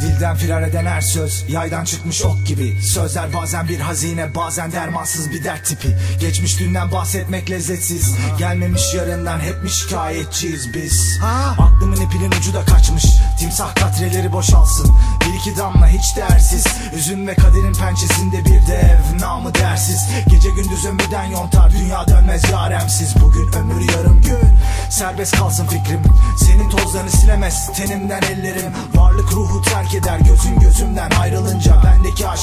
Dilden firar eden her söz Yaydan çıkmış ok gibi. Sözler bazen bir hazine Bazen dermansız bir dert tipi. Geçmiş dünden bahsetmek lezzetsiz. Gelmemiş yarından hep mi şikayetçiyiz biz? Aklımın ipinin ucu da kaçmış. Timsah katreleri boşalsın Bir iki damla hiç değersiz Üzün ve kaderin pençesinde bir dev Namı dersiz. Gece gündüz ömürden yontar Dünya dönmez yaremsiz. Bugün ömür yarım gün Serbest kalsın fikrim. Senin tozlarını silemez tenimden ellerim. Varlık ruhu terk eder gözün gözümden ayrılınca Bendeki aşk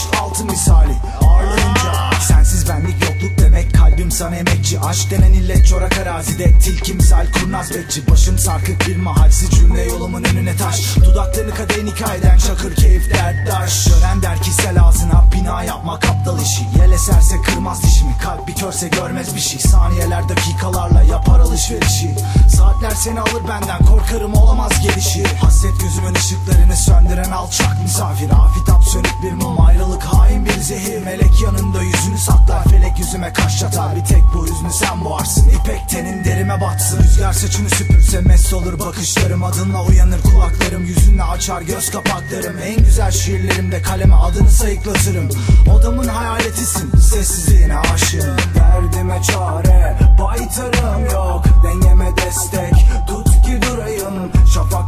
sana emekçi Aşk denen illet çorak arazide. Tilki misal kurnaz bekçi. Başım sarkık bir mahalsiz cümle yolumun önüne taş. Dudaklarını kadehin hikayeden çakır keyif derttaş Gören der ki sel ağzına bina yapmak aptal işi. Yel eserse kırmaz dişimi kalp bir körse görmez bir şey. Saniyeler dakikalarla yapar alışverişi. Saatler seni alır benden korkarım olamaz gelişi. Hasret gözümün ışıklarını söndüren alçak misafir. Afitap sönük bir mum ayrılık hain bir zehir. Melek yanında yüzünü saklar yüzüme kaş çatar Bir tek bu hüznü sen boğarsın. İpek tenin derime batsın. Rüzgar saçını süpürse mest olur bakışlarım. Adınla uyanır kulaklarım. Yüzünle açar göz kapaklarım. En güzel şiirlerimde kaleme adını sayıklatırım. Odamın hayaletisin. Sessizliğine aşığım. Derdime çare baytarım yok. Dengeme destek. Tut ki durayım. Şafak